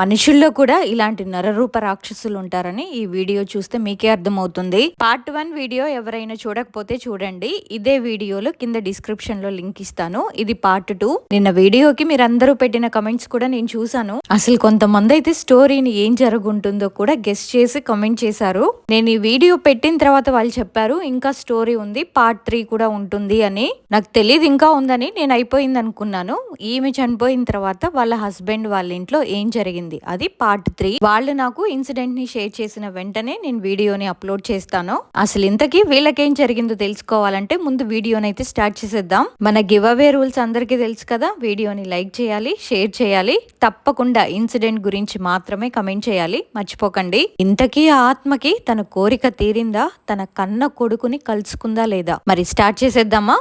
మనుషుల్లో కూడా ఇలాంటి నరరూప రాక్షసులు ఉంటారని ఈ వీడియో చూస్తే మీకే అర్థమవుతుంది. పార్ట్ వన్ వీడియో ఎవరైనా చూడకపోతే చూడండి. ఇదే వీడియోలో కింద డిస్క్రిప్షన్లో లింక్ ఇస్తాను. ఇది పార్ట్ టూ. నిన్న వీడియోకి మీరందరూ పెట్టిన కమెంట్స్ కూడా నేను చూసాను అసలు కొంతమంది అయితే స్టోరీని ఏం జరుగుంటుందో కూడా గెస్ట్ చేసి కమెంట్ చేశారు. నేను ఈ వీడియో పెట్టిన తర్వాత వాళ్ళు చెప్పారు ఇంకా స్టోరీ ఉంది పార్ట్ త్రీ కూడా ఉంటుంది అని. నాకు తెలియదు ఇంకా ఉందని నేను అయిపోయింది అనుకున్నాను ఈమె చనిపోయిన తర్వాత వాళ్ళ హస్బెండ్ వాళ్ళ ఇంట్లో ఏం జరిగింది? జరిగింది. అది పార్ట్ త్రీ వాళ్ళు నాకు ఇన్సిడెంట్ని షేర్ చేసిన వెంటనే నేను వీడియోని అప్లోడ్ చేస్తాను. అసలు ఇంతకీ వీళ్ళకేం జరిగిందో తెలుసుకోవాలంటే ముందు వీడియోని అయితే స్టార్ట్ చేసేద్దాం. మన గివ్ అవే రూల్స్ అందరికీ తెలుసు కదా? వీడియోని లైక్ చేయాలి షేర్ చేయాలి. తప్పకుండా ఇన్సిడెంట్ గురించి మాత్రమే కమెంట్ చేయాలి. మర్చిపోకండి. ఇంతకీ ఆ ఆత్మకి తన కోరిక తీరిందా? తన కన్న కొడుకుని కలుసుకుందా లేదా? మరి స్టార్ట్ చేసేద్దామా?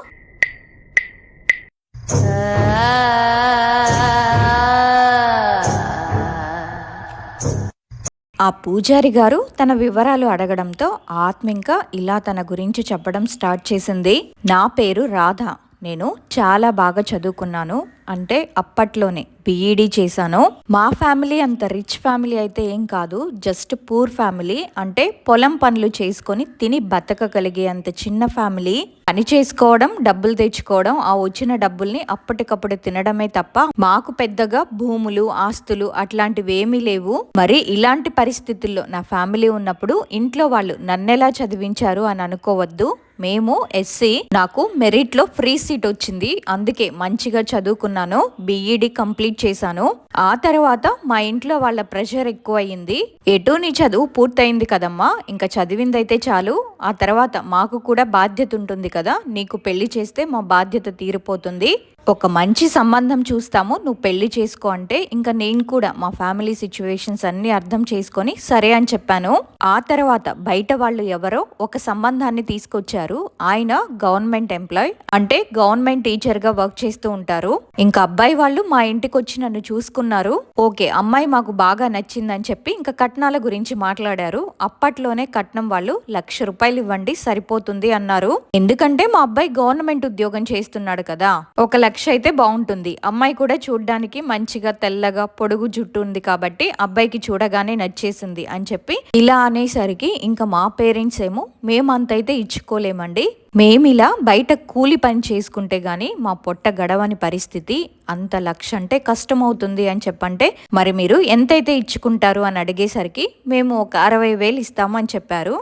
ఆ పూజారి గారు తన వివరాలు అడగడంతో ఆత్మ ఇంకా ఇలా తన గురించి చెప్పడం స్టార్ట్ చేసింది. నా పేరు రాధ. నేను చాలా బాగా చదువుకున్నాను. అంటే అప్పట్లోనే బీఈడీ చేశాను. మా ఫ్యామిలీ అంత రిచ్ ఫ్యామిలీ అయితే ఏం కాదు. Just poor family. అంటే పొలం పనులు చేసుకొని తిని బతకగలిగే అంత చిన్న ఫ్యామిలీ. పని చేసుకోవడం డబ్బులు తెచ్చుకోవడం ఆ వచ్చిన డబ్బుల్ని అప్పటికప్పుడు తినడమే తప్ప మాకు పెద్దగా భూములు ఆస్తులు అట్లాంటివి ఏమీ లేవు. మరి ఇలాంటి పరిస్థితుల్లో నా ఫ్యామిలీ ఉన్నప్పుడు ఇంట్లో వాళ్ళు నన్నెలా చదివించారు అని అనుకోవద్దు. మేము ఎస్సీ నాకు మెరిట్లో ఫ్రీ సీట్ వచ్చింది. అందుకే మంచిగా చదువుకున్నాను బిఈడి కంప్లీట్ చేశాను. ఆ తర్వాత మా ఇంట్లో వాళ్ళ ప్రెషర్ ఎక్కువ అయింది ఎటు నీ చదువు పూర్తయింది కదమ్మా ఇంకా చదివిందైతే చాలు. ఆ తర్వాత మాకు కూడా బాధ్యత ఉంటుంది కదా. నీకు పెళ్ళి చేస్తే మా బాధ్యత తీరిపోతుంది. ఒక మంచి సంబంధం చూస్తాము నువ్వు పెళ్ళి చేసుకో అంటే ఇంకా నేను కూడా మా ఫ్యామిలీ సిచ్యువేషన్స్ అన్ని అర్థం చేసుకొని సరే అని చెప్పాను. ఆ తర్వాత బయట వాళ్ళు ఎవరో ఒక సంబంధాన్ని తీసుకొచ్చారు. ఆయన గవర్నమెంట్ ఎంప్లాయ్ అంటే గవర్నమెంట్ టీచర్గా వర్క్ చేస్తూ ఉంటారు. ఇంకా అబ్బాయి వాళ్ళు మా ఇంటికి వచ్చి నన్ను చూసుకున్నారు. ఓకే అమ్మాయి మాకు బాగా నచ్చిందని చెప్పి ఇంకా కట్నాల గురించి మాట్లాడారు. అప్పట్లోనే కట్నం వాళ్ళు లక్ష రూపాయలు ఇవ్వండి సరిపోతుంది అన్నారు. ఎందుకంటే మా అబ్బాయి గవర్నమెంట్ ఉద్యోగం చేస్తున్నాడు కదా. ఒక లక్ష అయితే బాగుంటుంది. అమ్మాయి కూడా చూడ్డానికి మంచిగా తెల్లగా పొడుగు జుట్టు ఉంది కాబట్టి అబ్బాయికి చూడగానే నచ్చేసింది అని చెప్పి ఇలా అనేసరికి ఇంకా మా పేరెంట్స్ ఏమో మేమంతైతే ఇచ్చుకోలేమండి. మేమిలా బయట కూలి పని చేసుకుంటే గాని మా పొట్ట గడవని పరిస్థితి అంత లక్ష అంటే కష్టమవుతుంది అని చెప్పంటే మరి మీరు ఎంతైతే ఇచ్చుకుంటారు అని అడిగేసరికి మేము ఒక అరవై వేలు ఇస్తాము అని చెప్పారు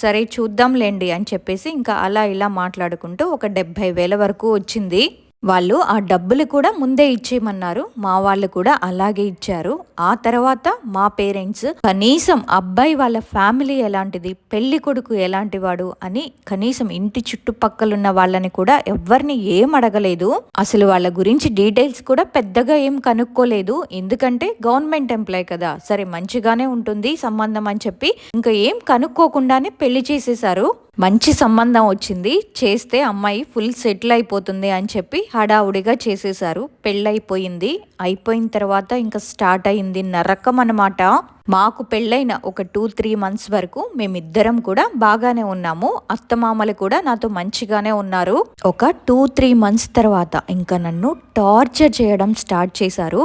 సరే చూద్దాంలేండి అని చెప్పేసి ఇంకా అలా ఇలా మాట్లాడుకుంటూ ఒక డెబ్బై వేల వరకు వచ్చింది. వాళ్ళు ఆ డబ్బులు కూడా ముందే ఇచ్చేయమన్నారు. మా వాళ్ళు కూడా అలాగే ఇచ్చారు. ఆ తర్వాత మా పేరెంట్స్ కనీసం అబ్బాయి వాళ్ళ ఫ్యామిలీ ఎలాంటిది? పెళ్ళి కొడుకు ఎలాంటి వాడు అని కనీసం ఇంటి చుట్టుపక్కలున్న వాళ్ళని కూడా ఎవరిని ఏం అడగలేదు. అసలు వాళ్ళ గురించి డీటెయిల్స్ కూడా పెద్దగా ఏం కనుక్కోలేదు. ఎందుకంటే గవర్నమెంట్ ఎంప్లాయ్ కదా. సరే మంచిగానే ఉంటుంది సంబంధం అని చెప్పి ఇంకా ఏం కనుక్కోకుండానే పెళ్ళి చేసేశారు. మంచి సంబంధం వచ్చింది చేస్తే అమ్మాయి ఫుల్ సెటిల్ అయిపోతుంది అని చెప్పి హడావుడిగా చేసేశారు. పెళ్ళైపోయింది. అయిపోయిన తర్వాత ఇంకా స్టార్ట్ అయింది నరకం అనమాట మాకు పెళ్ళైన ఒక టూ త్రీ మంత్స్ వరకు మేమిద్దరం కూడా బాగానే ఉన్నాము. అత్తమామలు కూడా నాతో మంచిగానే ఉన్నారు. ఒక టూ త్రీ మంత్స్ తర్వాత ఇంకా నన్ను టార్చర్ చేయడం స్టార్ట్ చేశారు.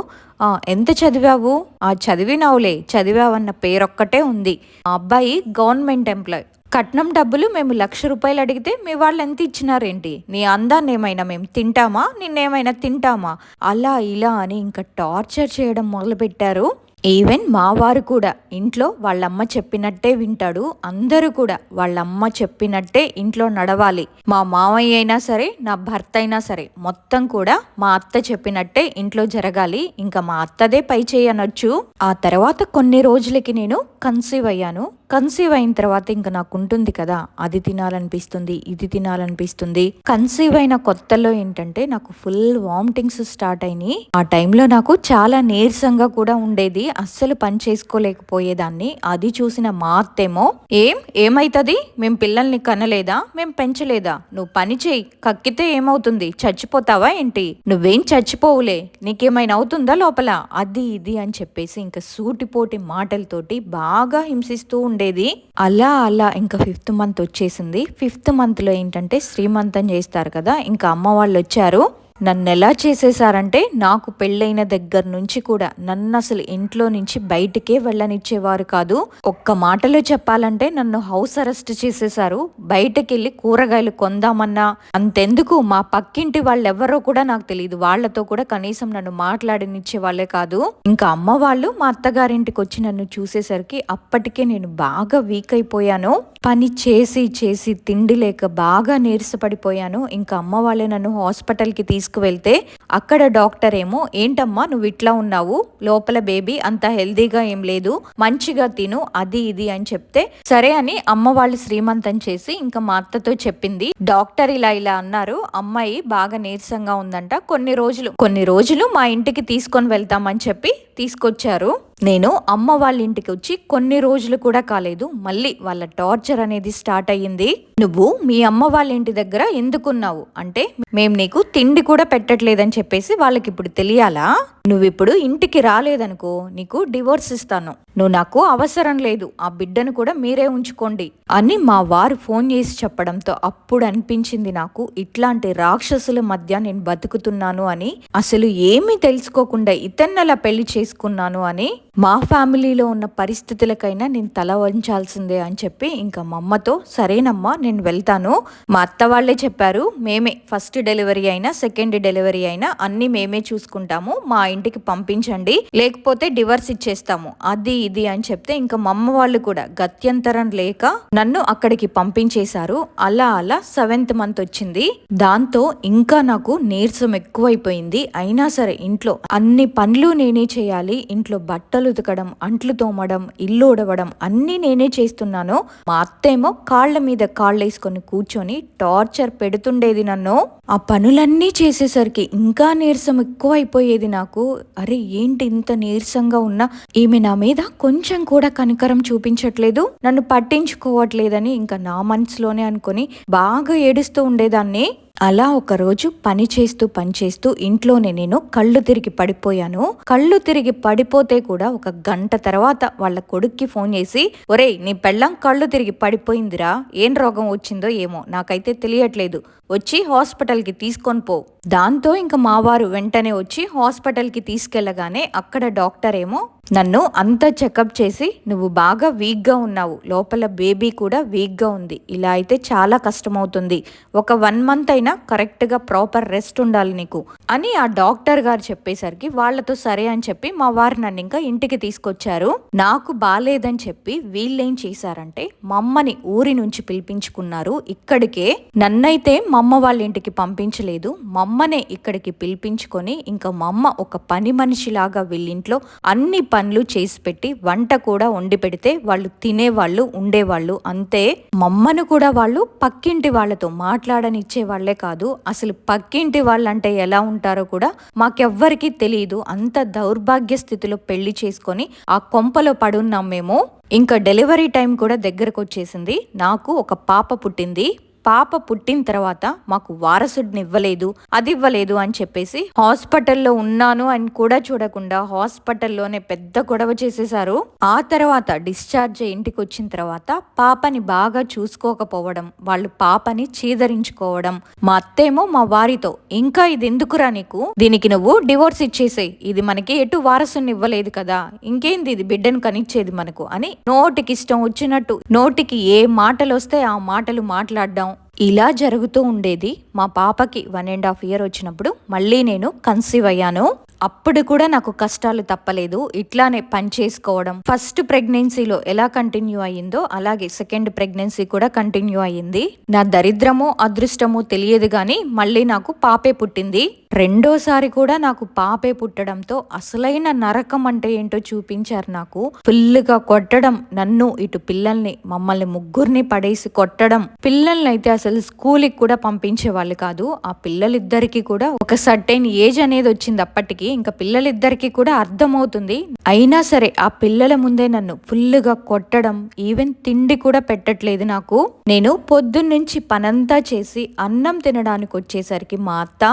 ఎంత చదివావు? ఆ చదివినావులే. చదివావన్న పేరొక్కటే ఉంది. ఆ అబ్బాయి గవర్నమెంట్ ఎంప్లాయ్ కట్నం డబ్బులు మేము లక్ష రూపాయలు అడిగితే మీ వాళ్ళు ఎంత ఇచ్చినారేంటి? నీ అందాన్ని ఏమైనా మేము తింటామా? నిన్నేమైనా తింటామా? అలా ఇలా అని ఇంకా టార్చర్ చేయడం మొదలుపెట్టారు. ఈవెన్ మా వారు కూడా. ఇంట్లో వాళ్ళమ్మ చెప్పినట్టే వింటాడు. అందరూ కూడా వాళ్ళమ్మ చెప్పినట్టే ఇంట్లో నడవాలి. మా మామయ్య అయినా సరే నా భర్త అయినా సరే మొత్తం కూడా మా అత్త చెప్పినట్టే ఇంట్లో జరగాలి. ఇంకా మా అత్తదే పై చేయనొచ్చు. ఆ తర్వాత కొన్ని రోజులకి నేను కన్సీవ్ అయ్యాను. కన్సీవ్ అయిన తర్వాత ఇంకా నాకు ఉంటుంది కదా అది తినాలనిపిస్తుంది ఇది తినాలనిపిస్తుంది. కన్సీవ్ అయిన కొత్తలో ఏంటంటే నాకు ఫుల్ వామిటింగ్స్ స్టార్ట్ అయినాయి. ఆ టైంలో నాకు చాలా నీరసంగా కూడా ఉండేది. అస్సలు పని చేసుకోలేకపోయేదాన్ని. అది చూసిన మా అత్తేమో ఏం? ఏమైతుంది? మేం పిల్లల్ని కనలేదా? మేం పెంచలేదా? నువ్వు పని చేయి. కక్కితే ఏమవుతుంది? చచ్చిపోతావా ఏంటి? నువ్వేం చచ్చిపోవులే. నీకేమైనా అవుతుందా లోపల? అది ఇది అని చెప్పేసి ఇంకా సూటిపోటి మాటలతోటి బాగా బాగా హింసిస్తూ ఉండేది. అలా అలా ఇంకా ఫిఫ్త్ మంత్ వచ్చేసింది. ఫిఫ్త్ మంత్లో ఏంటంటే శ్రీమంతం చేస్తారు కదా ఇంకా అమ్మ వాళ్ళు వచ్చారు. నన్ను ఎలా చేసేసారంటే నాకు పెళ్ళైన దగ్గర నుంచి కూడా నన్ను అసలు ఇంట్లో నుంచి బయటికే వెళ్ళనిచ్చేవారు కాదు. ఒక్క మాటలో చెప్పాలంటే నన్ను హౌస్ అరెస్ట్ చేసేసారు బయటకెళ్ళి కూరగాయలు కొందామన్నా. అంతెందుకు? మా పక్కింటి వాళ్ళు ఎవరో కూడా నాకు తెలియదు వాళ్ళతో కూడా కనీసం నన్ను మాట్లాడనిచ్చే వాళ్ళే కాదు. ఇంకా అమ్మ వాళ్ళు మా అత్తగారింటికి వచ్చి నన్ను చూసేసరికి అప్పటికే నేను బాగా వీక్ అయిపోయాను. పని చేసి చేసి తిండి లేక బాగా నీరసపడిపోయాను. ఇంకా అమ్మ వాళ్ళే నన్ను హాస్పిటల్కి తీసుకువెళ్తే అక్కడ డాక్టర్ ఏమో ఏంటమ్మా నువ్వు ఇట్లా ఉన్నావు? లోపల బేబీ అంత హెల్దీగా ఏం లేదు. మంచిగా తిను అది ఇది అని చెప్తే సరే అని అమ్మ వాళ్ళు శ్రీమంతం చేసి ఇంకా మా అత్తతో చెప్పింది. డాక్టర్ ఇలా ఇలా అన్నారు. అమ్మాయి బాగా నీరసంగా ఉందంట. కొన్ని రోజులు కొన్ని రోజులు మా ఇంటికి తీసుకొని వెళ్తామని చెప్పి తీసుకొచ్చారు. నేను అమ్మ వాళ్ళ ఇంటికి వచ్చి కొన్ని రోజులు కూడా కాలేదు. మళ్ళీ వాళ్ళ టార్చర్ అనేది స్టార్ట్ అయ్యింది. నువ్వు మీ అమ్మ వాళ్ళ ఇంటి దగ్గర ఎందుకున్నావు? అంటే మేము నీకు తిండి కూడా పెట్టట్లేదని చెప్పేసి వాళ్ళకి ఇప్పుడు తెలియాలా? నువ్వు ఇప్పుడు ఇంటికి రాలేదనుకో నీకు డివోర్స్ ఇస్తాను. నువ్వు నాకు అవసరం లేదు. ఆ బిడ్డను కూడా మీరే ఉంచుకోండి అని మా వారు ఫోన్ చేసి చెప్పడంతో అప్పుడు అనిపించింది నాకు ఇట్లాంటి రాక్షసుల మధ్య నేను బతుకుతున్నాను అని అసలు ఏమీ తెలుసుకోకుండా ఇతన్నలా పెళ్ళి చేసుకున్నాను అని మా ఫ్యామిలీలో ఉన్న పరిస్థితులకైనా నేను తల వంచాల్సిందే అని చెప్పి ఇంకా మా అమ్మతో సరేనమ్మా నేను వెళ్తాను. మా అత్త వాళ్ళే చెప్పారు మేమే ఫస్ట్ డెలివరీ అయినా సెకండ్ డెలివరీ అయినా అన్ని మేమే చూసుకుంటాము. మా ఇంటికి పంపించండి లేకపోతే డివర్స్ ఇచ్చేస్తాము. అది ఇది అని చెప్తే ఇంకా మా అమ్మ వాళ్ళు కూడా గత్యంతరం లేక నన్ను అక్కడికి పంపించేశారు. అలా అలా సెవెంత్ మంత్ వచ్చింది. దాంతో ఇంకా నాకు నీరసం ఎక్కువైపోయింది. అయినా సరే ఇంట్లో అన్ని పనులు నేనే చేయాలి. ఇంట్లో బట్టలు ఉతకడం అంట్లు తోమడం ఇల్లు ఉడవడం అన్నీ నేనే చేస్తున్నాను. మా అత్తేమో కాళ్ళ మీద కాళ్ళేసుకొని కూర్చొని టార్చర్ పెడుతుండేది నన్ను. ఆ పనులన్నీ చేసేసరికి ఇంకా నీరసం ఎక్కువ అయిపోయేది నాకు. అరే ఏంటి ఇంత నీరసంగా ఉన్నా? ఈమె నా మీద కొంచెం కూడా కనికరం చూపించట్లేదు. నన్ను పట్టించుకోవట్లేదని ఇంకా నా మనసులోనే అనుకొని బాగా ఏడుస్తూ ఉండేదాన్ని. అలా ఒకరోజు పని చేస్తూ పని చేస్తూ ఇంట్లోనే నేను కళ్ళు తిరిగి పడిపోయాను. కళ్ళు తిరిగి పడిపోతే కూడా ఒక గంట తర్వాత వాళ్ళ కొడుక్కి ఫోన్ చేసి ఒరేయ్ నీ పెళ్ళం కళ్ళు తిరిగి పడిపోయిందిరా. ఏం రోగం వచ్చిందో ఏమో. నాకైతే తెలియట్లేదు. వచ్చి హాస్పిటల్కి తీసుకొని పో. దాంతో ఇంకా మావారు వెంటనే వచ్చి హాస్పిటల్కి తీసుకెళ్ళగానే అక్కడ డాక్టర్ ఏమో నన్ను అంతా చెకప్ చేసి నువ్వు బాగా వీక్గా ఉన్నావు. లోపల బేబీ కూడా వీక్గా ఉంది. ఇలా అయితే చాలా కష్టమవుతుంది. ఒక వన్ మంత్ అయినా కరెక్ట్గా ప్రాపర్ రెస్ట్ ఉండాలి నీకు అని ఆ డాక్టర్ గారు చెప్పేసరికి వాళ్ళతో సరే అని చెప్పి మా వారు నన్ను ఇంకా ఇంటికి తీసుకొచ్చారు. నాకు బాలేదని చెప్పి వీళ్ళేం చేశారంటే మమ్మని ఊరి నుంచి పిలిపించుకున్నారు. ఇక్కడికే నన్నైతే మా అమ్మ వాళ్ళ ఇంటికి పంపించలేదు. మా అమ్మనే ఇక్కడికి పిలిపించుకొని ఇంకా మా అమ్మ ఒక పని మనిషిలాగా వీళ్ళింట్లో అన్ని పనులు చేసి పెట్టి వంట కూడా వండి పెడితే వాళ్ళు తినేవాళ్ళు ఉండేవాళ్ళు. అంతే మమ్మను కూడా వాళ్ళు పక్కింటి వాళ్ళతో మాట్లాడనిచ్చే వాళ్ళే కాదు. అసలు పక్కింటి వాళ్ళంటే ఎలా ఉంటారో కూడా మాకెవ్వరికీ తెలియదు అంత దౌర్భాగ్య స్థితిలో పెళ్ళి చేసుకొని ఆ కొంపలో పడున్నాం మేము. ఇంకా డెలివరీ టైం కూడా దగ్గరకు వచ్చేసింది నాకు ఒక పాప పుట్టింది. పాప పుట్టిన తర్వాత మాకు వారసుడిని ఇవ్వలేదు అది ఇవ్వలేదు అని చెప్పేసి హాస్పిటల్లో ఉన్నాను అని కూడా చూడకుండా హాస్పిటల్లోనే పెద్ద గొడవ చేసేశారు. ఆ తర్వాత డిశ్చార్జ్ ఇంటికి వచ్చిన తర్వాత పాపని బాగా చూసుకోకపోవడం వాళ్ళు పాపని చీదరించుకోవడం. మా అత్తేమో మా వారితో ఇంకా ఇది ఎందుకురా నీకు? దీనికి నువ్వు డివోర్స్ ఇచ్చేసే ఇది మనకి ఎటు వారసుని ఇవ్వలేదు కదా. ఇంకేంది ఇది బిడ్డను కనిచ్చేది మనకు? అని నోటికి ఇష్టం వచ్చినట్టు నోటికి ఏ మాటలు వస్తే ఆ మాటలు మాట్లాడడం ఇలా జరుగుతూ ఉండేది మా పాపకి వన్ అండ్ హాఫ్ ఇయర్ వచ్చినప్పుడు మళ్ళీ నేను కన్సీవ్ అయ్యాను. అప్పుడు కూడా నాకు కష్టాలు తప్పలేదు. ఇట్లానే పని చేసుకోవడం. ఫస్ట్ ప్రెగ్నెన్సీలో ఎలా కంటిన్యూ అయ్యిందో అలాగే సెకండ్ ప్రెగ్నెన్సీ కూడా కంటిన్యూ అయ్యింది. నా దరిద్రమో అదృష్టమో తెలియదు కానీ మళ్ళీ నాకు పాపే పుట్టింది. రెండోసారి కూడా నాకు పాపే పుట్టడంతో అసలైన నరకం అంటే ఏంటో చూపించారు నాకు. ఫుల్గా కొట్టడం నన్ను ఇటు పిల్లల్ని మమ్మల్ని ముగ్గురిని పడేసి కొట్టడం. పిల్లల్ని అయితే అసలు స్కూల్కి కూడా పంపించే వాళ్ళు కాదు. ఆ పిల్లలిద్దరికీ కూడా ఒక సర్టైన్ ఏజ్ అనేది వచ్చింది అప్పటికి. ఇంకా పిల్లలిద్దరికీ కూడా అర్థమవుతుంది. అయినా సరే ఆ పిల్లల ముందే నన్ను ఫుల్గా కొట్టడం ఈవెన్ తిండి కూడా పెట్టట్లేదు నాకు. నేను పొద్దున్నుంచి పనంతా చేసి అన్నం తినడానికి వచ్చేసరికి మా అత్త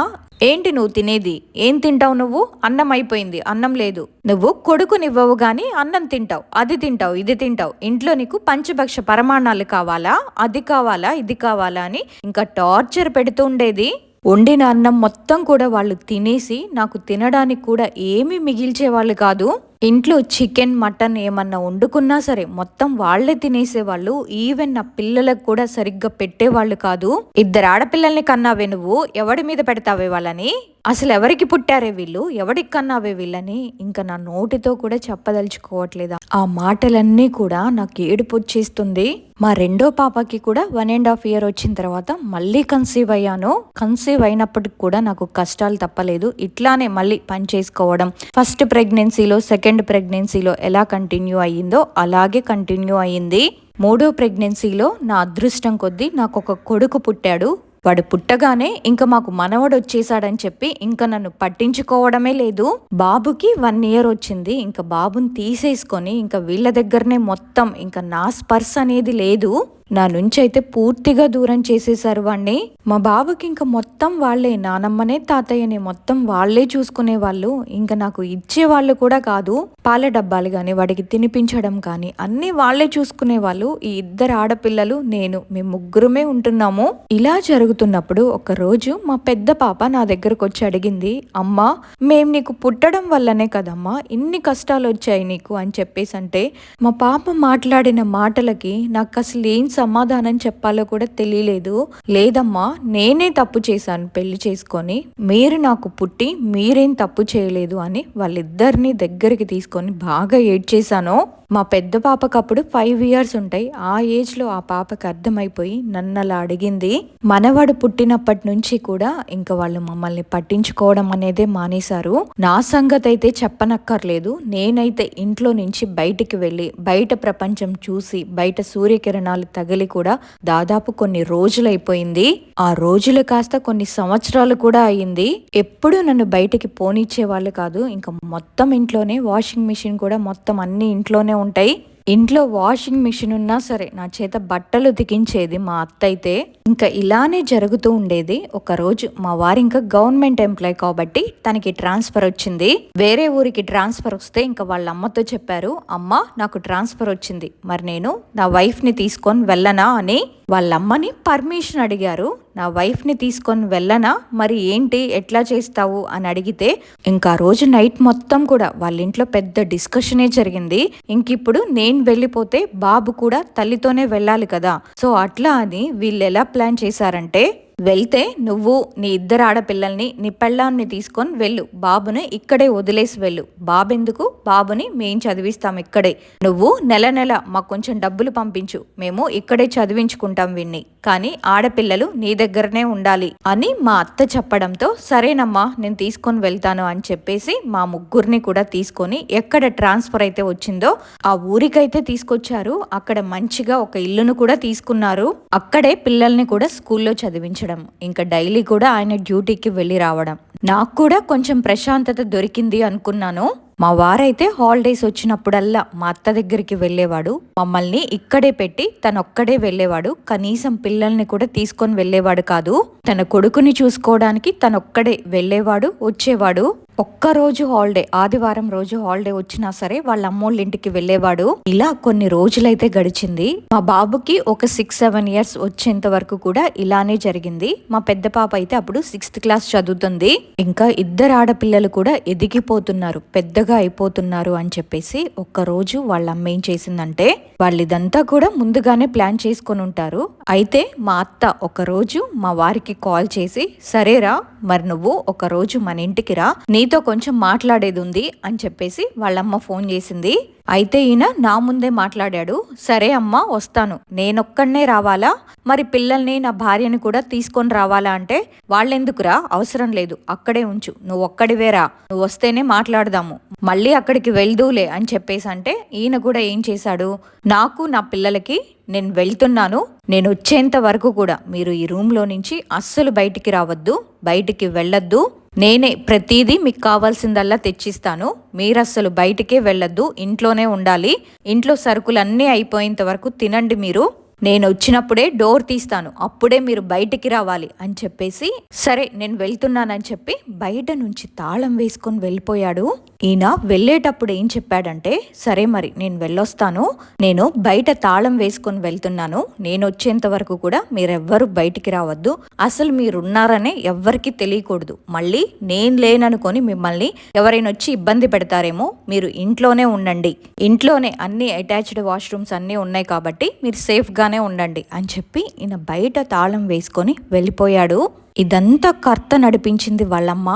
ఏంటి నువ్వు తినేది? ఏం తింటావు నువ్వు? అన్నం అయిపోయింది అన్నం లేదు. నువ్వు కొడుకునివ్వవు గాని అన్నం తింటావు అది తింటావు ఇది తింటావు. ఇంట్లో నీకు పంచభక్ష పరమాణాలు కావాలా? అది కావాలా? ఇది కావాలా? అని ఇంకా టార్చర్ పెడుతూ ఉండేది. వండిన అన్నం మొత్తం కూడా వాళ్ళు తినేసి నాకు తినడానికి కూడా ఏమీ మిగిల్చేవాళ్ళు కాదు. ఇంట్లో చికెన్ మటన్ ఏమన్నా వండుకున్నా సరే మొత్తం వాళ్ళే తినేసేవాళ్ళు. ఈవెన్ నా పిల్లలకు కూడా సరిగ్గా పెట్టేవాళ్ళు కాదు. ఇద్దరు ఆడపిల్లల్ని కన్నావే నువ్వు? ఎవడి మీద పెడతావే వాళ్ళని? అసలు ఎవరికి పుట్టారే వీళ్ళు? ఎవడికి కన్నావే వీళ్ళని? ఇంకా నా నోటితో కూడా చెప్పదలుచుకోవట్లేదా? ఆ మాటలన్నీ కూడా నాకు ఏడుపు వచ్చేస్తుంది. మా రెండో పాపకి కూడా వన్ అండ్ హాఫ్ ఇయర్ వచ్చిన తర్వాత మళ్ళీ కన్సీవ్ అయ్యాను. కన్సీవ్ అయినప్పటికి కూడా నాకు కష్టాలు తప్పలేదు. ఇట్లానే మళ్ళీ పని చేసుకోవడం. ఫస్ట్ ప్రెగ్నెన్సీలో సెకండ్ ప్రెగ్నెన్సీలో ఎలా కంటిన్యూ అయ్యిందో అలాగే కంటిన్యూ అయ్యింది. మూడో ప్రెగ్నెన్సీలో నా అదృష్టం కొద్దీ నాకు ఒక కొడుకు పుట్టాడు. వాడు పుట్టగానే ఇంకా మాకు మనవడు వచ్చేసాడని చెప్పి ఇంకా నన్ను పట్టించుకోవడమే లేదు. బాబుకి వన్ ఇయర్ వచ్చింది. ఇంకా బాబుని తీసేసుకొని ఇంకా వీళ్ళ దగ్గరనే మొత్తం ఇంకా నా స్పర్శ అనేది లేదు. నా నుంచి అయితే పూర్తిగా దూరం చేసేసారు వాణ్ణి. మా బాబుకి ఇంకా మొత్తం వాళ్ళే నానమ్మనే తాతయ్యని మొత్తం వాళ్ళే చూసుకునే వాళ్ళు. ఇంకా నాకు ఇచ్చే వాళ్ళు కూడా కాదు పాల డబ్బాలు కానీ వాడికి తినిపించడం కానీ అన్ని వాళ్ళే చూసుకునే వాళ్ళు. ఈ ఇద్దరు ఆడపిల్లలు నేను మేము ముగ్గురమే ఉంటున్నాము. ఇలా జరుగుతున్నప్పుడు ఒకరోజు మా పెద్ద పాప నా దగ్గరకు వచ్చి అడిగింది అమ్మా మేం నీకు పుట్టడం వల్లనే కదమ్మా ఇన్ని కష్టాలు వచ్చాయి నీకు? అని చెప్పేసి అంటే మా పాప మాట్లాడిన మాటలకి నాకు అసలు ఏం సమాధానం చెప్పాలో కూడా తెలియలేదు. లేదమ్మా నేనే తప్పు చేశాను పెళ్ళి చేసుకొని. మీరు నాకు పుట్టి మీరేం తప్పు చేయలేదు అని వాళ్ళిద్దరిని దగ్గరికి తీసుకొని బాగా ఏడ్చేశాను. మా పెద్ద పాపకు అప్పుడు ఫైవ్ ఇయర్స్ ఉంటాయి. ఆ ఏజ్లో ఆ పాపకు అర్థమైపోయి నన్ను అలా అడిగింది. మనవాడు పుట్టినప్పటి నుంచి కూడా ఇంకా వాళ్ళు మమ్మల్ని పట్టించుకోవడం అనేదే మానేశారు. నా సంగతి అయితే చెప్పనక్కర్లేదు. నేనైతే ఇంట్లో నుంచి బయటికి వెళ్ళి బయట ప్రపంచం చూసి బయట సూర్యకిరణాలు తగిలి కూడా దాదాపు కొన్ని రోజులైపోయింది. ఆ రోజులు కాస్త కొన్ని సంవత్సరాలు కూడా అయ్యింది. ఎప్పుడు నన్ను బయటికి పోనిచ్చే వాళ్ళు కాదు. ఇంకా మొత్తం ఇంట్లోనే వాషింగ్ మిషన్ కూడా మొత్తం అన్ని ఇంట్లోనే ఉంటాయి. ఇంట్లో వాషింగ్ మిషన్ ఉన్నా సరే నా చేత బట్టలు ఉతికించేది మా అత్త అయితే ఇంకా ఇలానే జరుగుతూ ఉండేది. ఒక రోజు మా వారి ఇంకా గవర్నమెంట్ ఎంప్లాయ్ కాబట్టి తనకి ట్రాన్స్ఫర్ వచ్చింది. వేరే ఊరికి ట్రాన్స్ఫర్ వస్తే ఇంకా వాళ్ళ అమ్మతో చెప్పారు అమ్మ నాకు ట్రాన్స్ఫర్ వచ్చింది. మరి నేను నా వైఫ్ని తీసుకొని వెళ్ళనా? అని వాళ్ళ అమ్మని పర్మిషన్ అడిగారు. నా వైఫ్ని తీసుకొని వెళ్ళనా? మరి ఏంటి? ఎట్లా చేస్తావు? అని అడిగితే ఇంకా రోజు నైట్ మొత్తం కూడా వాళ్ళ ఇంట్లో పెద్ద డిస్కషనే జరిగింది. ఇంక ఇప్పుడు నేను వెళ్ళిపోతే బాబు కూడా తల్లితోనే వెళ్ళాలి కదా. సో అట్లా అని వీళ్ళు ఎలా ప్లాన్ చేశారంటే వెళ్తే నువ్వు నీ ఇద్దరు ఆడపిల్లల్ని నీ పెళ్ళాన్ని తీసుకొని వెళ్ళు. బాబుని ఇక్కడే వదిలేసి వెళ్ళు. బాబెందుకు? బాబుని మేం చదివిస్తాం ఇక్కడే. నువ్వు నెల నెల మాకు కొంచెం డబ్బులు పంపించు. మేము ఇక్కడే చదివించుకుంటాం విన్ని. కానీ ఆడపిల్లలు నీ దగ్గరనే ఉండాలి అని మా అత్త చెప్పడంతో సరేనమ్మా నేను తీసుకొని వెళ్తాను అని చెప్పేసి మా ముగ్గురిని కూడా తీసుకొని ఎక్కడ ట్రాన్స్ఫర్ అయితే వచ్చిందో ఆ ఊరికైతే తీసుకొచ్చారు. అక్కడ మంచిగా ఒక ఇల్లును కూడా తీసుకున్నారు. అక్కడే పిల్లల్ని కూడా స్కూల్లో చదివించడం. ఇంకా డైలీ కూడా ఆయన డ్యూటీకి వెళ్ళి రావడం. నాకు కూడా కొంచెం ప్రశాంతత దొరికింది అనుకున్నాను. మా వారైతే హాలిడేస్ వచ్చినప్పుడల్లా మా అత్త దగ్గరికి వెళ్ళేవాడు. మమ్మల్ని ఇక్కడే పెట్టి తనొక్కడే వెళ్ళేవాడు. కనీసం పిల్లల్ని కూడా తీసుకొని వెళ్ళేవాడు కాదు. తన కొడుకుని చూసుకోవడానికి తనొక్కడే వెళ్ళేవాడు వచ్చేవాడు. ఒక్క రోజు హాలిడే ఆదివారం రోజు హాలిడే వచ్చినా సరే వాళ్ళ అమ్మోళ్ళ ఇంటికి వెళ్ళేవాడు. ఇలా కొన్ని రోజులైతే గడిచింది. మా బాబుకి ఒక సిక్స్ సెవెన్ ఇయర్స్ వచ్చేంత వరకు కూడా ఇలానే జరిగింది. మా పెద్ద పాప అయితే అప్పుడు సిక్స్త్ క్లాస్ చదువుతుంది. ఇంకా ఇద్దరు ఆడపిల్లలు కూడా ఎదిగిపోతున్నారు పెద్దగా అయిపోతున్నారు అని చెప్పేసి ఒక్క రోజు వాళ్ళ అమ్మ ఏం చేసిందంటే వాళ్ళిదంతా కూడా ముందుగానే ప్లాన్ చేసుకొని ఉంటారు. అయితే మా అత్త ఒక రోజు మా వారికి కాల్ చేసి సరేరా మరి నువ్వు ఒక రోజు మన ఇంటికి రా నీతో కొంచెం మాట్లాడేది ఉంది అని చెప్పేసి వాళ్ళమ్మ ఫోన్ చేసింది. అయితే ఈయన నా ముందే మాట్లాడాడు. సరే అమ్మా వస్తాను. నేనొక్కడనే రావాలా? మరి పిల్లల్ని నా భార్యని కూడా తీసుకొని రావాలా అంటే? వాళ్ళెందుకురా? అవసరం లేదు. అక్కడే ఉంచు. నువ్వు ఒక్కడివేరా నువ్వు వస్తేనే మాట్లాడదాము. మళ్ళీ అక్కడికి వెళ్దూలే అని చెప్పేసి అంటే ఈయన కూడా ఏం చేశాడు? నాకు నా పిల్లలకి నేను వెళ్తున్నాను. నేను వచ్చేంత వరకు కూడా మీరు ఈ రూమ్లో నుంచి అస్సలు బయటికి రావద్దు బయటికి వెళ్ళొద్దు. నేనే ప్రతిదీ మీకు కావాల్సిందల్లా తెచ్చిస్తాను. మీరు అస్సలు బయటికే వెళ్ళొద్దు ఇంట్లోనే ఉండాలి. ఇంట్లో సరుకులు అన్నీ అయిపోయేంత వరకు తినండి మీరు. నేను వచ్చినప్పుడే డోర్ తీస్తాను అప్పుడే మీరు బయటికి రావాలి అని చెప్పేసి సరే నేను వెళ్తున్నానని చెప్పి బయట నుంచి తాళం వేసుకొని వెళ్ళిపోయాడు. ఈయన వెళ్ళేటప్పుడు ఏం చెప్పాడంటే సరే మరి నేను వెళ్ళొస్తాను నేను బయట తాళం వేసుకొని వెళ్తున్నాను నేను వచ్చేంత వరకు కూడా మీరెవ్వరు బయటికి రావద్దు అసలు మీరున్నారనే ఎవ్వరికి తెలియకూడదు మళ్ళీ నేను లేననుకొని మిమ్మల్ని ఎవరైనా వచ్చి ఇబ్బంది పెడతారేమో మీరు ఇంట్లోనే ఉండండి. ఇంట్లోనే అన్ని అటాచ్డ్ వాష్రూమ్స్ అన్నీ ఉన్నాయి కాబట్టి మీరు సేఫ్గా సేఫ్గానే ఉండండి అని చెప్పి ఈయన బయట తాళం వేసుకొని వెళ్ళిపోయాడు. ఇదంతా కర్త నడిపించింది వాళ్ళమ్మ.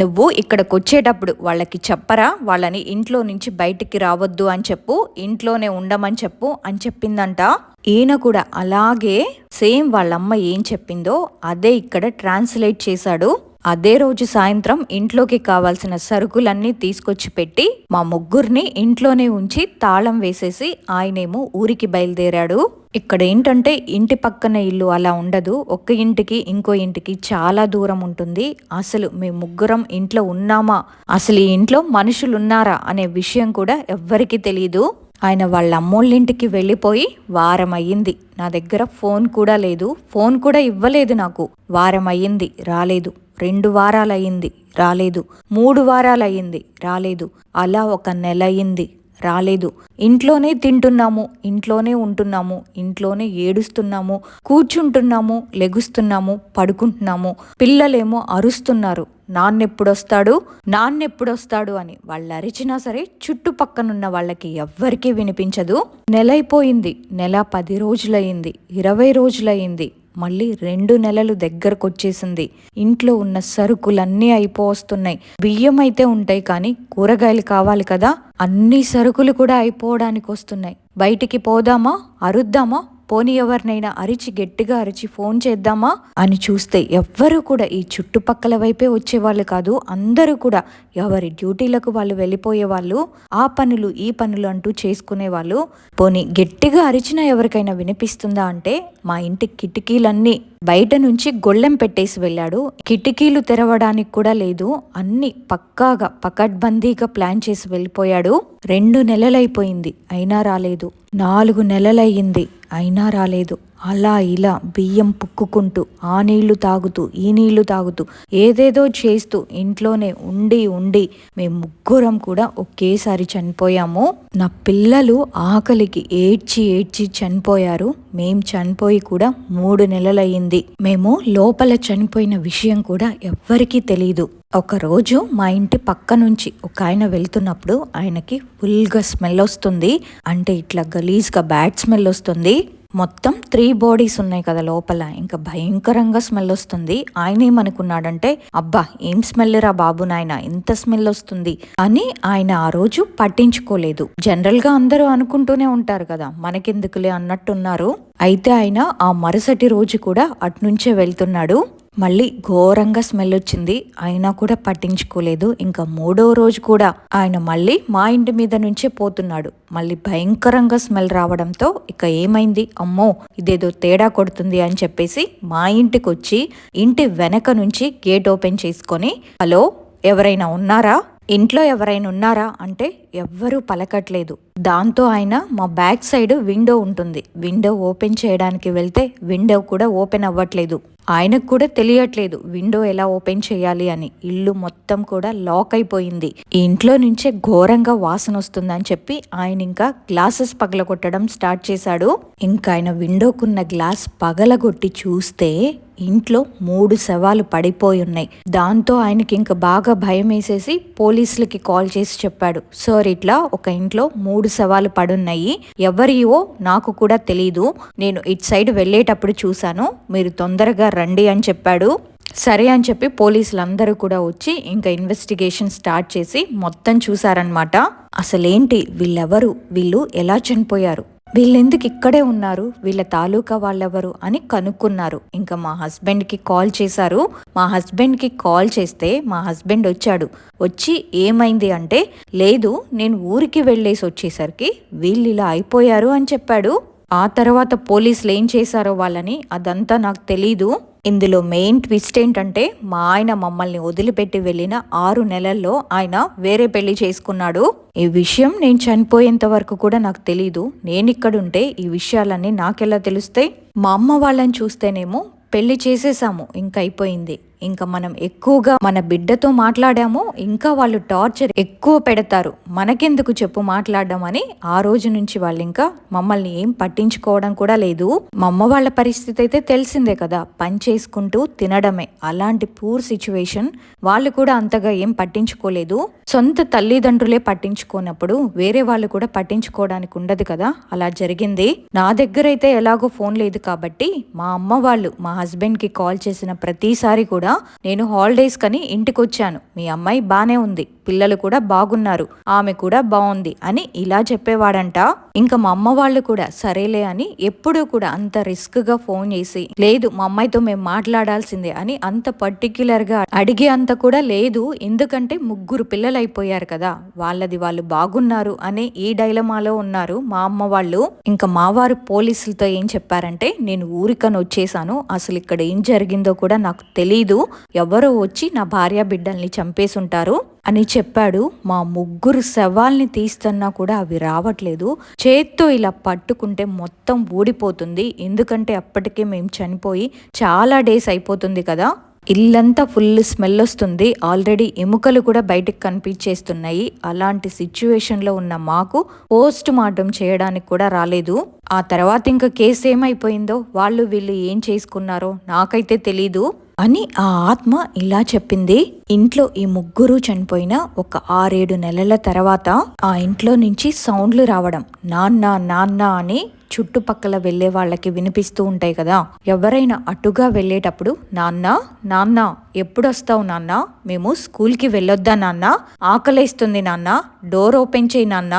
నువ్వు ఇక్కడికి వచ్చేటప్పుడు వాళ్ళకి చెప్పరా? వాళ్ళని ఇంట్లో నుంచి బయటికి రావద్దు అని చెప్పు ఇంట్లోనే ఉండమని చెప్పు అని చెప్పిందంట. ఈయన కూడా అలాగే సేమ్ వాళ్ళమ్మ ఏం చెప్పిందో అదే ఇక్కడ ట్రాన్స్లేట్ చేశాడు. అదే రోజు సాయంత్రం ఇంట్లోకి కావాల్సిన సరుకులన్నీ తీసుకొచ్చి పెట్టి మా ముగ్గురిని ఇంట్లోనే ఉంచి తాళం వేసేసి ఆయనేమో ఊరికి బయలుదేరాడు. ఇక్కడ ఏంటంటే ఇంటి పక్కన ఇల్లు అలా ఉండదు. ఒక్క ఇంటికి ఇంకో ఇంటికి చాలా దూరం ఉంటుంది. అసలు మేము ముగ్గురం ఇంట్లో ఉన్నామా? అసలు ఈ ఇంట్లో మనుషులు ఉన్నారా అనే విషయం కూడా ఎవ్వరికీ తెలియదు ఆయన వాళ్ళ అమ్మోళ్ళింటికి వెళ్ళిపోయి వారం అయ్యింది నా దగ్గర ఫోన్ కూడా లేదు. ఫోన్ కూడా ఇవ్వలేదు నాకు. వారం అయ్యింది రాలేదు. రెండు వారాలయ్యింది. రాలేదు. మూడు వారాలయ్యింది. రాలేదు. అలా ఒక నెల అయ్యింది రాలేదు. ఇంట్లోనే తింటున్నాము ఇంట్లోనే ఉంటున్నాము ఇంట్లోనే ఏడుస్తున్నాము కూర్చుంటున్నాము లెగుస్తున్నాము పడుకుంటున్నాము. పిల్లలేమో అరుస్తున్నారు. నాన్నెప్పుడొస్తాడు? నాన్నెప్పుడొస్తాడు అని. వాళ్ళు అరిచినా సరే చుట్టుపక్కనున్న వాళ్ళకి ఎవ్వరికీ వినిపించదు. నెలైపోయింది. నెల పది రోజులయ్యింది. ఇరవై రోజులయ్యింది. మళ్ళీ రెండు నెలలు దగ్గరకు వచ్చేసింది ఇంట్లో ఉన్న సరుకులన్నీ అయిపోవస్తున్నాయి. బియ్యం అయితే ఉంటాయి కానీ కూరగాయలు కావాలి కదా. అన్ని సరుకులు కూడా అయిపోవడానికి వస్తున్నాయి. బయటికి పోదామా? అరుద్దామా? పోనీ ఎవరినైనా అరిచి గట్టిగా అరిచి ఫోన్ చేద్దామా? అని చూస్తే ఎవ్వరూ కూడా ఈ చుట్టుపక్కల వైపే వచ్చేవాళ్ళు కాదు. అందరూ కూడా ఎవరి డ్యూటీలకు వాళ్ళు వెళ్ళిపోయే వాళ్ళు ఆ పనులు ఈ పనులు అంటూ చేసుకునే వాళ్ళు పోనీ గట్టిగా అరిచినా ఎవరికైనా వినిపిస్తుందా అంటే మా ఇంటి కిటికీలన్నీ బయట నుంచి గొళ్ళెం పెట్టేసి వెళ్ళాడు. కిటికీలు తెరవడానికి కూడా లేదు. అన్ని పక్కాగా పకడ్బందీగా ప్లాన్ చేసి వెళ్ళిపోయాడు. రెండు నెలలైపోయింది. అయినా రాలేదు. నాలుగు నెలలయ్యింది. అయినా రాలేదు. అలా ఇలా బియ్యం పుక్కుకుంటూ ఆ నీళ్ళు తాగుతూ ఈ నీళ్ళు తాగుతూ ఏదేదో చేస్తూ ఇంట్లోనే ఉండి ఉండి మేము ముగ్గురం కూడా ఒకేసారి చనిపోయాము. నా పిల్లలు ఆకలికి ఏడ్చి ఏడ్చి చనిపోయారు. మేం చనిపోయి కూడా మూడు నెలలయ్యింది. మేము లోపల చనిపోయిన విషయం కూడా ఎవ్వరికీ తెలియదు ఒకరోజు మా ఇంటి పక్క నుంచి ఒక ఆయన వెళ్తున్నప్పుడు ఆయనకి ఫుల్గా స్మెల్ వస్తుంది. అంటే ఇట్లా గలీజ్గా బ్యాడ్ స్మెల్ వస్తుంది. మొత్తం త్రీ బాడీస్ ఉన్నాయి కదా లోపల. ఇంకా భయంకరంగా స్మెల్ వస్తుంది. ఆయన ఏమనుకున్నాడంటే అబ్బా ఏం స్మెల్ రా బాబు నాయన ఇంత స్మెల్ వస్తుంది అని ఆయన ఆ రోజు పట్టించుకోలేదు. జనరల్గా అందరూ అనుకుంటూనే ఉంటారు కదా మనకెందుకులే అన్నట్టున్నారు. అయితే ఆయన ఆ మరుసటి రోజు కూడా అట్నుంచే వెళ్తున్నాడు. మళ్ళీ ఘోరంగా స్మెల్ వచ్చింది. అయినా కూడా పట్టించుకోలేదు. ఇంకా మూడో రోజు కూడా ఆయన మళ్ళీ మా ఇంటి మీద నుంచే పోతున్నాడు. మళ్ళీ భయంకరంగా స్మెల్ రావడంతో ఇక ఏమైంది? అమ్మో ఇదేదో తేడా కొడుతుంది అని చెప్పేసి మా ఇంటికి వచ్చి ఇంటి వెనక నుంచి గేట్ ఓపెన్ చేసుకొని హలో ఎవరైనా ఉన్నారా? ఇంట్లో ఎవరైనా ఉన్నారా? అంటే ఎవ్వరూ పలకట్లేదు. దాంతో ఆయన మా బ్యాక్ సైడ్ విండో ఉంటుంది. విండో ఓపెన్ చేయడానికి వెళ్తే విండో కూడా ఓపెన్ అవ్వట్లేదు. ఆయనకు కూడా తెలియట్లేదు విండో ఎలా ఓపెన్ చేయాలి అని. ఇల్లు మొత్తం కూడా లాక్ అయిపోయింది. ఈ ఇంట్లో నుంచే ఘోరంగా వాసన వస్తుందని చెప్పి ఆయన ఇంకా గ్లాసెస్ పగలగొట్టడం స్టార్ట్ చేశాడు. ఇంకా ఆయన విండోకున్న గ్లాస్ పగలగొట్టి చూస్తే ఇంట్లో మూడు శవాలు పడిపోయి ఉన్నాయి. దాంతో ఆయనకి ఇంకా బాగా భయం వేసేసి పోలీసులకి కాల్ చేసి చెప్పాడు. సార్ ఇట్లా ఒక ఇంట్లో మూడు శవాలు పడున్నాయి. ఎవరియో నాకు కూడా తెలీదు. నేను ఇటు సైడ్ వెళ్ళేటప్పుడు చూశాను. మీరు తొందరగా రండి అని చెప్పాడు. సరే అని చెప్పి పోలీసులందరూ కూడా వచ్చి ఇంకా ఇన్వెస్టిగేషన్ స్టార్ట్ చేసి మొత్తం చూసారనమాట అసలేంటి? వీళ్ళెవరు? వీళ్ళు ఎలా చనిపోయారు? వీళ్ళెందుకు ఇక్కడే ఉన్నారు? వీళ్ళ తాలూకా వాళ్ళెవరు? అని కనుక్కున్నారు. ఇంకా మా హస్బెండ్కి కాల్ చేశారు. మా హస్బెండ్కి కాల్ చేస్తే మా హస్బెండ్ వచ్చాడు. వచ్చి ఏమైంది అంటే లేదు నేను ఊరికి వెళ్ళేసి వచ్చేసరికి వీళ్ళు ఇలా అయిపోయారు అని చెప్పాడు. ఆ తర్వాత పోలీసులు ఏం చేశారో వాళ్ళని అదంతా నాకు తెలీదు. ఇందులో మెయిన్ ట్విస్ట్ ఏంటంటే మా ఆయన మమ్మల్ని వదిలిపెట్టి వెళ్ళిన ఆరు నెలల్లో ఆయన వేరే పెళ్ళి చేసుకున్నాడు. ఈ విషయం నేను చనిపోయేంత వరకు కూడా నాకు తెలీదు. నేనిక్కడుంటే ఈ విషయాలన్నీ నాకెలా తెలుస్తాయి? మా అమ్మ వాళ్ళని చూస్తేనేమో పెళ్ళి చేసేసాము ఇంకైపోయింది అయిపోయింది. ఇంకా మనం ఎక్కువగా మన బిడ్డతో మాట్లాడాము ఇంకా వాళ్ళు టార్చర్ ఎక్కువ పెడతారు. మనకెందుకు చెప్పు మాట్లాడడం అని ఆ రోజు నుంచి వాళ్ళు ఇంకా మమ్మల్ని ఏం పట్టించుకోవడం కూడా లేదు. మా అమ్మ వాళ్ళ పరిస్థితి అయితే తెలిసిందే కదా. పని చేసుకుంటూ తినడమే. అలాంటి పూర్ సిచ్యువేషన్ వాళ్ళు కూడా అంతగా ఏం పట్టించుకోలేదు. సొంత తల్లిదండ్రులే పట్టించుకోనప్పుడు వేరే వాళ్ళు కూడా పట్టించుకోవడానికి ఉండదు కదా. అలా జరిగింది. నా దగ్గర అయితే ఎలాగో ఫోన్ లేదు కాబట్టి మా అమ్మ వాళ్ళు మా హస్బెండ్కి కాల్ చేసిన ప్రతిసారి కూడా నేను హాలిడేస్ కని ఇంటికి వచ్చాను మీ అమ్మాయి బానే ఉంది. పిల్లలు కూడా బాగున్నారు. ఆమె కూడా బాగుంది అని ఇలా చెప్పేవాడంట. ఇంకా మా అమ్మ వాళ్ళు కూడా సరేలే అని ఎప్పుడూ కూడా అంత రిస్క్గా ఫోన్ చేసి లేదు మా అమ్మాయితో మేము మాట్లాడాల్సిందే అని అంత పర్టిక్యులర్గా అడిగే అంత కూడా లేదు. ఎందుకంటే ముగ్గురు పిల్లలు అయిపోయారు కదా వాళ్ళది వాళ్ళు బాగున్నారు అనే ఈ డైలమాలో ఉన్నారు మా అమ్మ వాళ్ళు. ఇంకా మా వారు పోలీసులతో ఏం చెప్పారంటే నేను ఊరికని వచ్చేసాను అసలు ఇక్కడ ఏం జరిగిందో కూడా నాకు తెలీదు. ఎవరో వచ్చి నా భార్య బిడ్డల్ని చంపేసుంటారు. అని చెప్పాడు. మా ముగ్గురు శవాల్ని తీస్తున్నా కూడా అవి రావట్లేదు. చేత్తో ఇలా పట్టుకుంటే మొత్తం ఊడిపోతుంది. ఎందుకంటే అప్పటికే మేము చనిపోయి చాలా డేస్ అయిపోతుంది కదా. ఇల్లంతా ఫుల్ స్మెల్ వస్తుంది. ఆల్రెడీ ఎముకలు కూడా బయటకు కనిపించేస్తున్నాయి. అలాంటి సిచ్యువేషన్లో ఉన్న మాకు పోస్ట్ మార్టం చేయడానికి కూడా రాలేదు. ఆ తర్వాత ఇంకా కేసు ఏమైపోయిందో వాళ్ళు వీళ్ళు ఏం చేసుకున్నారో నాకైతే తెలీదు. అని ఆ ఆత్మ ఇలా చెప్పింది. ఇంట్లో ఈ ముగ్గురు చనిపోయిన ఒక ఆరేడు నెలల తర్వాత ఆ ఇంట్లో నుంచి సౌండ్లు రావడం నాన్న నాన్న అని చుట్టుపక్కల వెళ్ళే వాళ్ళకి వినిపిస్తూ ఉంటాయి కదా. ఎవరైనా అటుగా వెళ్ళేటప్పుడు నాన్న నాన్న ఎప్పుడొస్తావు నాన్న? మేము స్కూల్కి వెళ్ళొద్దా నాన్న? ఆకలేస్తుంది నాన్న? డోర్ ఓపెన్ చేయి నాన్న?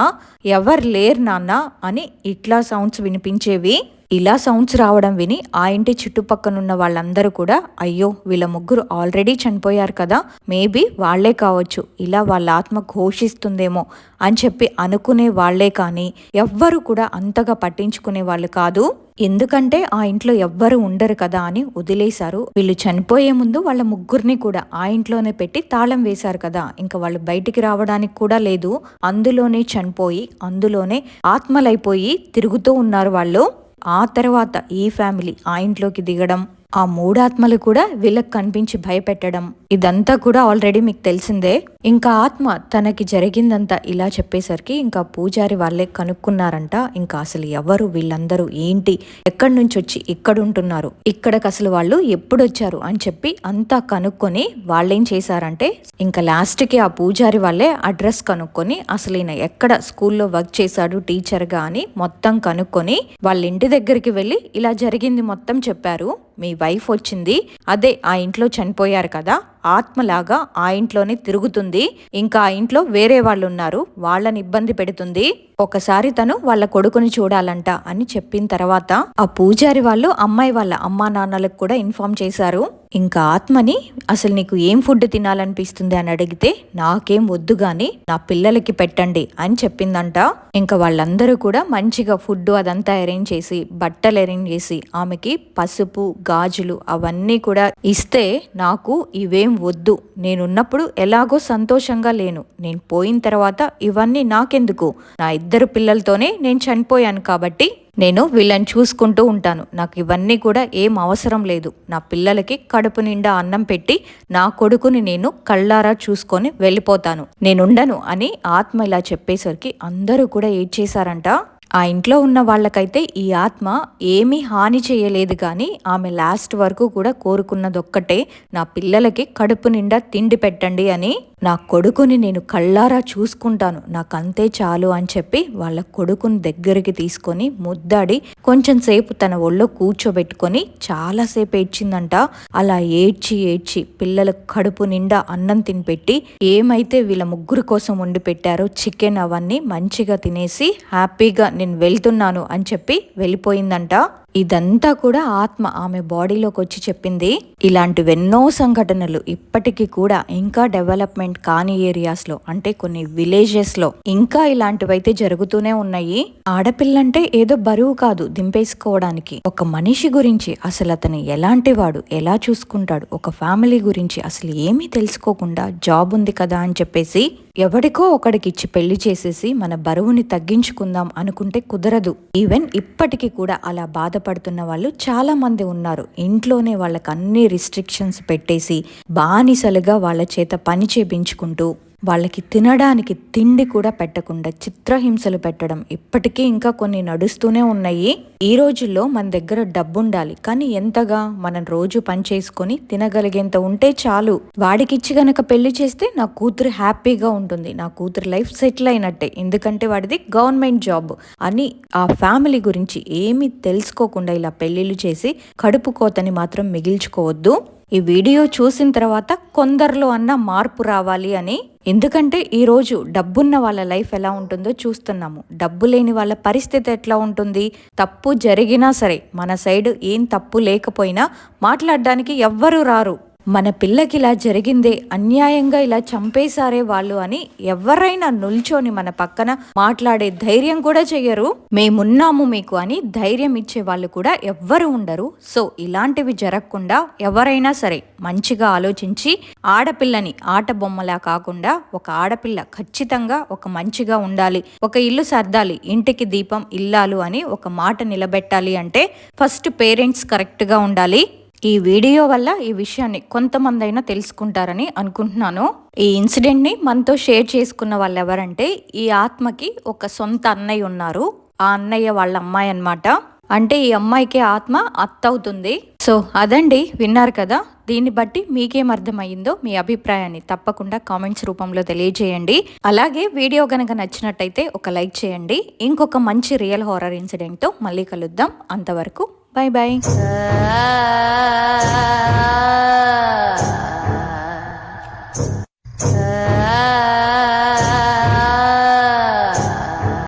ఎవరు లేరు నాన్న? అని ఇట్లా సౌండ్స్ వినిపించేవి. ఇలా సౌండ్స్ రావడం విని ఆ ఇంటి చుట్టుపక్కనున్న వాళ్ళందరూ కూడా అయ్యో వీళ్ళ ముగ్గురు ఆల్రెడీ చనిపోయారు కదా మేబీ వాళ్ళే కావచ్చు ఇలా వాళ్ళ ఆత్మ ఘోషిస్తుందేమో అని చెప్పి అనుకునే వాళ్ళే కానీ ఎవ్వరు కూడా అంతగా పట్టించుకునే వాళ్ళు కాదు. ఎందుకంటే ఆ ఇంట్లో ఎవ్వరు ఉండరు కదా అని వదిలేశారు. వీళ్ళు చనిపోయే ముందు వాళ్ళ ముగ్గురిని కూడా ఆ ఇంట్లోనే పెట్టి తాళం వేశారు కదా. ఇంకా వాళ్ళు బయటికి రావడానికి కూడా లేదు. అందులోనే చనిపోయి అందులోనే ఆత్మలైపోయి తిరుగుతూ ఉన్నారు వాళ్ళు. ఆ తర్వాత ఈ ఫ్యామిలీ ఆ ఇంట్లోకి దిగడం ఆ మూడాత్మలు కూడా వీళ్ళకి కనిపించి భయపెట్టడం. ఇదంతా కూడా ఆల్రెడీ మీకు తెలిసిందే. ఇంకా ఆత్మ తనకి జరిగిందంతా ఇలా చెప్పేసరికి ఇంకా పూజారి వాళ్ళే కనుక్కున్నారంట. ఇంకా అసలు ఎవరు వీళ్ళందరూ ఏంటి? ఎక్కడి నుంచి వచ్చి ఇక్కడ ఉంటున్నారు? ఇక్కడికి అసలు వాళ్ళు ఎప్పుడు వచ్చారు? అని చెప్పి అంతా కనుక్కొని వాళ్ళేం చేశారంటే ఇంకా లాస్ట్కి ఆ పూజారి వాళ్ళే అడ్రస్ కనుక్కొని అసలు ఈయన ఎక్కడ స్కూల్లో వర్క్ చేశాడు టీచర్గా అని మొత్తం కనుక్కొని వాళ్ళ ఇంటి దగ్గరికి వెళ్ళి ఇలా జరిగింది మొత్తం చెప్పారు. మీ వైఫ్ వచ్చింది. అదే ఆ ఇంట్లో చనిపోయారు కదా. ఆత్మలాగా ఆ ఇంట్లోనే తిరుగుతుంది. ఇంకా ఆ ఇంట్లో వేరే వాళ్ళు ఉన్నారు వాళ్ళని ఇబ్బంది పెడుతుంది. ఒకసారి తను వాళ్ళ కొడుకుని చూడాలంట అని చెప్పిన తర్వాత ఆ పూజారి వాళ్ళు అమ్మాయి వాళ్ళ అమ్మా నాన్నలకు కూడా ఇన్ఫార్మ్ చేశారు. ఇంకా ఆత్మని అసలు నీకు ఏం ఫుడ్ తినాలనిపిస్తుంది అని అడిగితే నాకేం వద్దు గాని నా పిల్లలకి పెట్టండి అని చెప్పిందంట. ఇంకా వాళ్ళందరూ కూడా మంచిగా ఫుడ్ అదంతా అరేంజ్ చేసి బట్టలు అరేంజ్ చేసి ఆమెకి పసుపు గాజులు అవన్నీ కూడా ఇస్తే నాకు ఇవేం వద్దు. నేనున్నప్పుడు ఎలాగో సంతోషంగా లేను. నేను పోయిన తర్వాత ఇవన్నీ నాకెందుకు? నా ఇద్దరు పిల్లలతోనే నేను చనిపోయాను కాబట్టి నేను వీళ్ళని చూసుకుంటూ ఉంటాను. నాకు ఇవన్నీ కూడా ఏం అవసరం లేదు. నా పిల్లలకి కడుపు నిండా అన్నం పెట్టి నా కొడుకుని నేను కళ్ళారా చూసుకొని వెళ్ళిపోతాను. నేనుండను అని ఆత్మ ఇలా చెప్పేసరికి అందరూ కూడా ఏడ్చేశారంట. ఆ ఇంట్లో ఉన్న వాళ్ళకైతే ఈ ఆత్మ ఏమీ హాని చేయలేదు కానీ ఆమె లాస్ట్ వరకు కూడా కోరుకున్నదొక్కటే నా పిల్లలకి కడుపు నిండా తిండి పెట్టండి అని నా కొడుకుని నేను కళ్ళారా చూసుకుంటాను నాకు అంతే చాలు అని చెప్పి వాళ్ళ కొడుకుని దగ్గరికి తీసుకొని ముద్దాడి కొంచెం సేపు తన ఒళ్ళో కూర్చోబెట్టుకొని చాలాసేపు ఏడ్చిందంట. అలా ఏడ్చి ఏడ్చి పిల్లల కడుపు నిండా అన్నం తినిపెట్టి ఏమైతే వీళ్ళ ముగ్గురు కోసం వండి పెట్టారో చికెన్ అవన్నీ మంచిగా తినేసి హ్యాపీగా నేను వెళ్తున్నాను అని చెప్పి వెళ్ళిపోయిందంట. ఇదంతా కూడా ఆత్మ ఆమె బాడీలోకి వచ్చి చెప్పింది. ఇలాంటివెన్నో సంఘటనలు ఇప్పటికీ కూడా ఇంకా డెవలప్మెంట్ కాని ఏరియాస్లో అంటే కొన్ని విలేజెస్లో ఇంకా ఇలాంటివైతే జరుగుతూనే ఉన్నాయి. ఆడపిల్లంటే ఏదో బరువు కాదు దింపేసుకోవడానికి. ఒక మనిషి గురించి అసలు అతను ఎలాంటి వాడు ఎలా చూసుకుంటాడు ఒక ఫ్యామిలీ గురించి అసలు ఏమీ తెలుసుకోకుండా జాబ్ ఉంది కదా అని చెప్పేసి ఎవడికో ఒకడికి ఇచ్చి పెళ్ళి చేసేసి మన బరువుని తగ్గించుకుందాం అనుకుంటే కుదరదు. ఈవెన్ ఇప్పటికీ కూడా అలా బాధపడుతున్న వాళ్ళు చాలా మంది ఉన్నారు. ఇంట్లోనే వాళ్ళకి అన్ని రిస్ట్రిక్షన్స్ పెట్టేసి బానిసలుగా వాళ్ళ చేత పని చేపించుకుంటూ వాళ్ళకి తినడానికి తిండి కూడా పెట్టకుండా చిత్రహింసలు పెట్టడం ఇప్పటికీ ఇంకా కొన్ని నడుస్తూనే ఉన్నాయి. ఈ రోజుల్లో మన దగ్గర డబ్బు ఉండాలి కానీ ఎంతగా? మనం రోజు పని చేసుకొని తినగలిగేంత ఉంటే చాలు. వాడికిచ్చి గనక పెళ్ళి చేస్తే నా కూతురు హ్యాపీగా ఉంటుంది నా కూతురు లైఫ్ సెటిల్ అయినట్టే ఎందుకంటే వాడిది గవర్నమెంట్ జాబ్ అని ఆ ఫ్యామిలీ గురించి ఏమీ తెలుసుకోకుండా ఇలా పెళ్ళిళ్ళు చేసి కడుపు కోతని మాత్రం మిగిల్చుకోవద్దు. ఈ వీడియో చూసిన తర్వాత కొందరిలో అన్న మార్పు రావాలి అని. ఎందుకంటే ఈరోజు డబ్బున్న వాళ్ళ లైఫ్ ఎలా ఉంటుందో చూస్తున్నాము. డబ్బు లేని వాళ్ళ పరిస్థితి ఎట్లా ఉంటుంది? తప్పు జరిగినా సరే మన సైడ్ ఏం తప్పు లేకపోయినా మాట్లాడడానికి ఎవ్వరూ రారు. మన పిల్లకి ఇలా జరిగిందే అన్యాయంగా ఇలా చంపేశారే వాళ్ళు అని ఎవరైనా నిల్చొని మన పక్కన మాట్లాడే ధైర్యం కూడా చెయ్యరు. మేమున్నాము మీకు అని ధైర్యం ఇచ్చే వాళ్ళు కూడా ఎవ్వరు ఉండరు. సో ఇలాంటివి జరగకుండా ఎవరైనా సరే మంచిగా ఆలోచించి ఆడపిల్లని ఆట బొమ్మలా కాకుండా ఒక ఆడపిల్ల ఖచ్చితంగా ఒక మంచిగా ఉండాలి ఒక ఇల్లు సర్దాలి ఇంటికి దీపం ఇల్లాలు అని ఒక మాట నిలబెట్టాలి అంటే ఫస్ట్ పేరెంట్స్ కరెక్ట్గా ఉండాలి. ఈ వీడియో వల్ల ఈ విషయాన్ని కొంతమంది అయినా తెలుసుకుంటారని అనుకుంటున్నాను. ఈ ఇన్సిడెంట్ని మనతో షేర్ చేసుకున్న వాళ్ళు ఎవరంటే ఈ ఆత్మకి ఒక సొంత అన్నయ్య ఉన్నారు. ఆ అన్నయ్య వాళ్ళ అమ్మాయి అన్నమాట. అంటే ఈ అమ్మాయికి ఆత్మ అత్త అవుతుంది. సో అదండి విన్నారు కదా. దీన్ని బట్టి మీకేం అర్థమయ్యిందో మీ అభిప్రాయాన్ని తప్పకుండా కామెంట్స్ రూపంలో తెలియజేయండి. అలాగే వీడియో కనుక నచ్చినట్టయితే ఒక లైక్ చేయండి. ఇంకొక మంచి రియల్ హారర్ ఇన్సిడెంట్తో మళ్ళీ కలుద్దాం. అంతవరకు Bye-bye. Ah.